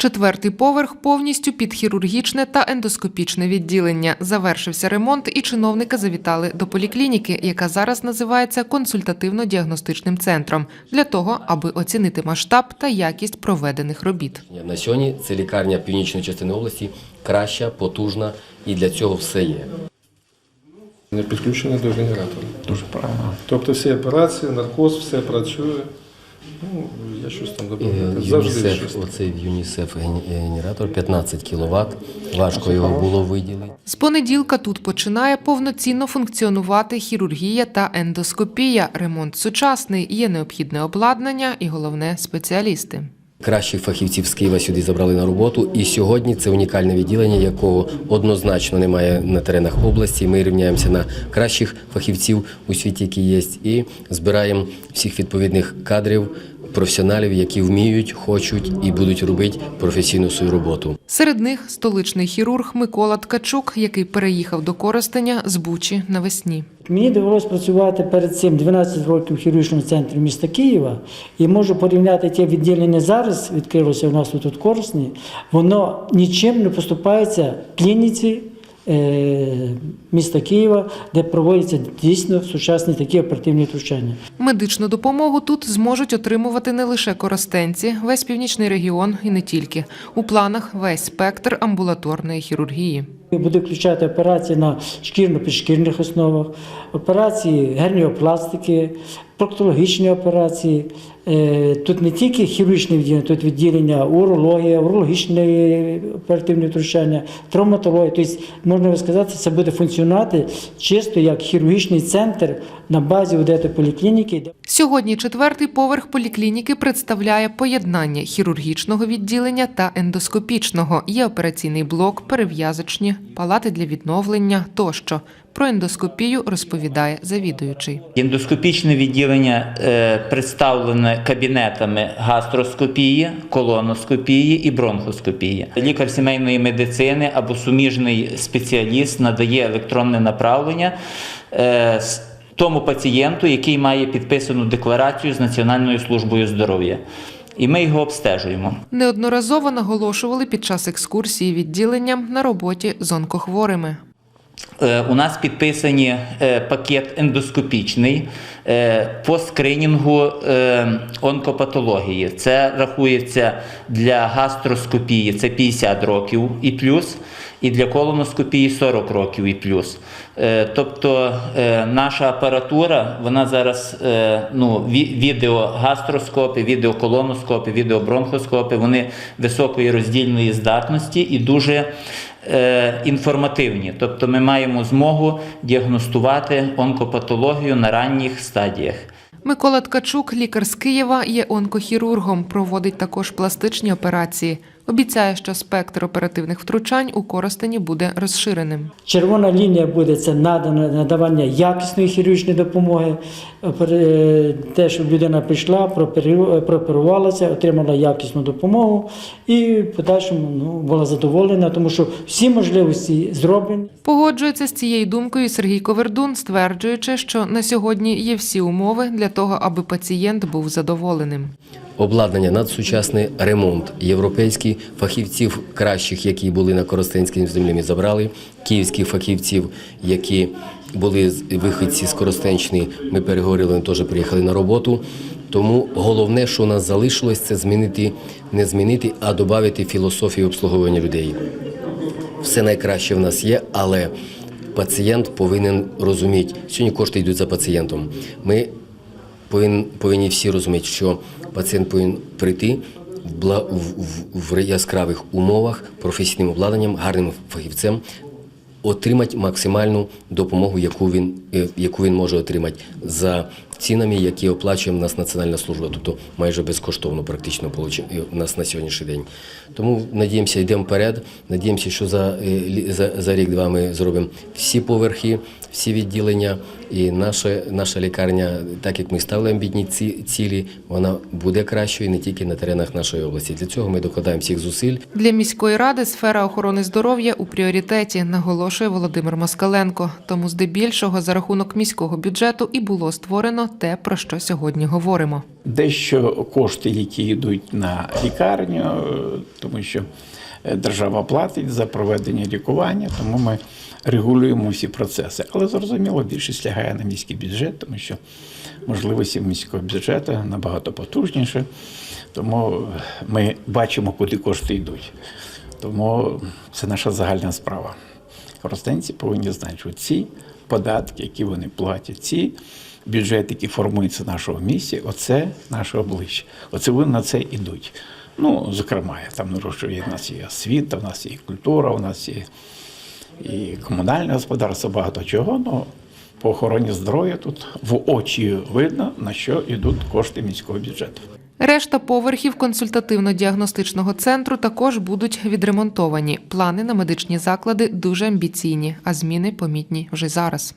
Четвертий поверх повністю під хірургічне та ендоскопічне відділення. Завершився ремонт, і чиновники завітали до поліклініки, яка зараз називається консультативно-діагностичним центром, для того, аби оцінити масштаб та якість проведених робіт. На сьогодні це лікарня північної частини області краща, потужна і для цього все є. Не підключений до генератора. Дуже правильно. Тобто всі операції, наркоз, все працює. Я щось там Е. Завжди ЮНІСЕФ, щось. оцей ЮНІСЕФ генератор 15 кВт. Важко його було виділити. З понеділка тут починає повноцінно функціонувати хірургія та ендоскопія. Ремонт сучасний, є необхідне обладнання і головне спеціалісти. Кращих фахівців з Києва сюди забрали на роботу. І сьогодні це унікальне відділення, якого однозначно немає на теренах області. Ми рівняємося на кращих фахівців у світі, які є, і збираємо всіх відповідних кадрів, професіоналів, які вміють, хочуть і будуть робити професійну свою роботу. Серед них столичний хірург Микола Ткачук, який переїхав до Коростеня з Бучі навесні. Мені довелося працювати перед цим 12 років в хірургічному центрі міста Києва і можу порівняти те відділення зараз, відкрилося у нас тут у Коросні, воно нічим не поступається клініці міста Києва, де проводяться дійсно сучасні такі оперативні втручання. Медичну допомогу тут зможуть отримувати не лише коростенці, весь північний регіон і не тільки. У планах весь спектр амбулаторної хірургії. Буде включати операції на шкірно-підшкірних основах, операції герніопластики, проктологічні операції. Е, Тут не тільки хірургічне відділення, тут відділення урологія, урологічне оперативне втручання, травматологія. Тобто, можна сказати, це буде функціонувати чисто як хірургічний центр на базі ОДЕТи поліклініки. Сьогодні четвертий поверх поліклініки представляє поєднання хірургічного відділення та ендоскопічного. Є операційний блок, перев'язочні, палати для відновлення тощо. Про ендоскопію розповідає завідуючий. Ендоскопічне відділення е, представлене кабінетами гастроскопії, колоноскопії і бронхоскопії. Лікар сімейної медицини або суміжний спеціаліст надає електронне направлення е, тому пацієнту, який має підписану декларацію з Національною службою здоров'я. І ми його обстежуємо. Неодноразово наголошували під час екскурсії відділенням на роботі з онкохворими. Е, У нас підписані е, пакет ендоскопічний е, по скринінгу онкопатології. Це рахується для гастроскопії це 50 років і плюс, і для колоноскопії 40 років і плюс. Тобто наша апаратура, вона зараз ну, ві- відеогастроскопи, відеоколоноскопи, відеобронхоскопи, вони високої роздільної здатності і дуже інформативні. Тобто ми маємо змогу діагностувати онкопатологію на ранніх стадіях. Микола Ткачук, лікар з Києва, є онкохірургом, проводить також пластичні операції. Обіцяє, що спектр оперативних втручань у Коростені буде розширеним. Червона лінія буде це надавання якісної хірургічної допомоги. Те, щоб людина прийшла, прооперувалася, отримала якісну допомогу і в подальшому ну, була задоволена, тому що всі можливості зроблені. Погоджується з цією думкою Сергій Ковердун, стверджуючи, що на сьогодні є всі умови для того, аби пацієнт був задоволеним. Обладнання надсучасний ремонт. Європейські фахівців кращих, які були на Коростенській землі, забрали. Київських фахівців, які були виходці з Коростенщини, ми переговорили, вони теж приїхали на роботу. Тому головне, що у нас залишилось, це змінити, не змінити, а додати філософію обслуговування людей. Все найкраще в нас є, але пацієнт повинен розуміти, сьогодні кошти йдуть за пацієнтом. Ми повинні всі розуміти, що пацієнт повинен прийти в, яскравих умовах, професійним обладнанням, гарним фахівцем, отримати максимальну допомогу, яку він, е, яку він може отримати за цінами, які оплачує нас Національна служба, тобто майже безкоштовно практично получ- е, у нас на сьогоднішній день. Тому надіємося, йдемо вперед. Надіємося, що за, е, за, за рік-два ми зробимо всі поверхи, всі відділення. І наша, наша лікарня, так як ми ставили амбітні ці- цілі, вона буде кращою не тільки на теренах нашої області. Для цього ми докладаємо всіх зусиль. Для міської ради сфера охорони здоров'я у пріоритеті, наголошує Володимир Москаленко. Тому здебільшого за рахунок міського бюджету і було створено те, про що сьогодні говоримо. Дещо кошти, які йдуть на лікарню, е, тому що е, держава платить за проведення лікування, тому ми регулюємо всі процеси. Але зрозуміло, більшість лягає на міський бюджет, тому що можливості міського бюджету набагато потужніше. Тому ми бачимо, куди кошти йдуть. Тому це наша загальна справа. Коростенці повинні знати, що ці податки, які вони платять, ці бюджети, які формуються в нашому місті, оце наше обличчя. Оце вони на це йдуть. Ну, зокрема, я там що у нас є освіта, у нас є культура, у нас є і комунальне господарство, багато чого. Ну, по охороні здоров'я тут в очі видно, на що йдуть кошти міського бюджету. Решта поверхів консультативно-діагностичного центру також будуть відремонтовані. Плани на медичні заклади дуже амбіційні, а зміни помітні вже зараз.